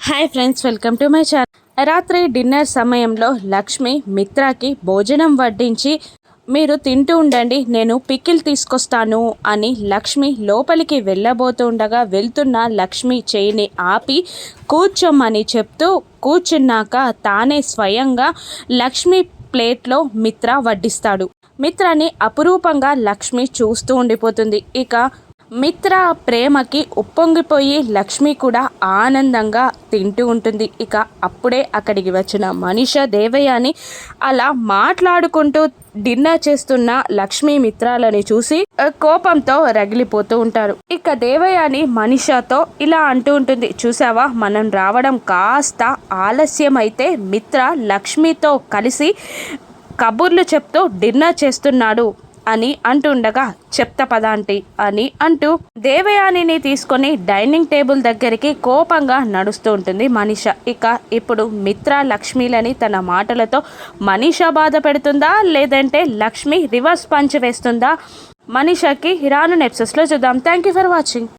Hi friends welcome to my channel రాత్రి dinner సమయంలో లక్ష్మి మిత్రాకి భోజనం వడ్డించి మీరు తింటూ ఉండండి నేను పికిల్ తీసుకొస్తాను అని లక్ష్మి లోపలికి వెళ్ళబోతుండగా వెళ్తున్న లక్ష్మి చేయిని ఆపి కూర్చోమని చెప్తూ కూర్చున్నాక తానే స్వయంగా లక్ష్మి ప్లేట్లో మిత్ర వడ్డిస్తాడు. మిత్రాని అపురూపంగా లక్ష్మి చూస్తూ ఉండిపోతుంది. ఇక మిత్ర ప్రేమకి ఉప్పొంగిపోయి లక్ష్మి కూడా ఆనందంగా తింటూ ఉంటుంది. ఇక అప్పుడే అక్కడికి వచ్చిన మనిష దేవయాని అలా మాట్లాడుకుంటూ డిన్నర్ చేస్తున్న లక్ష్మీ మిత్రాలని చూసి కోపంతో రగిలిపోతూ ఉంటారు. ఇక దేవయాని మనిషతో ఇలా అంటూ ఉంటుంది. చూసావా మనం రావడం కాస్త ఆలస్యం అయితే మిత్ర లక్ష్మితో కలిసి కబుర్లు చెప్తూ డిన్నర్ చేస్తున్నాడు. అని అంటుండగా చెప్త పదాంటి అని అంటూ దేవయానిని తీసుకొని డైనింగ్ టేబుల్ దగ్గరికి కోపంగా నడుస్తూ ఉంటుంది మనీష. ఇక ఇప్పుడు మిత్ర లక్ష్మిలని తన మాటలతో మనీష బాధ పెడుతుందా లేదంటే లక్ష్మి రివర్స్ పంచ్ వేస్తుందా? మనిషకి రాను నెప్సెస్లో చూద్దాం. Thank you for watching.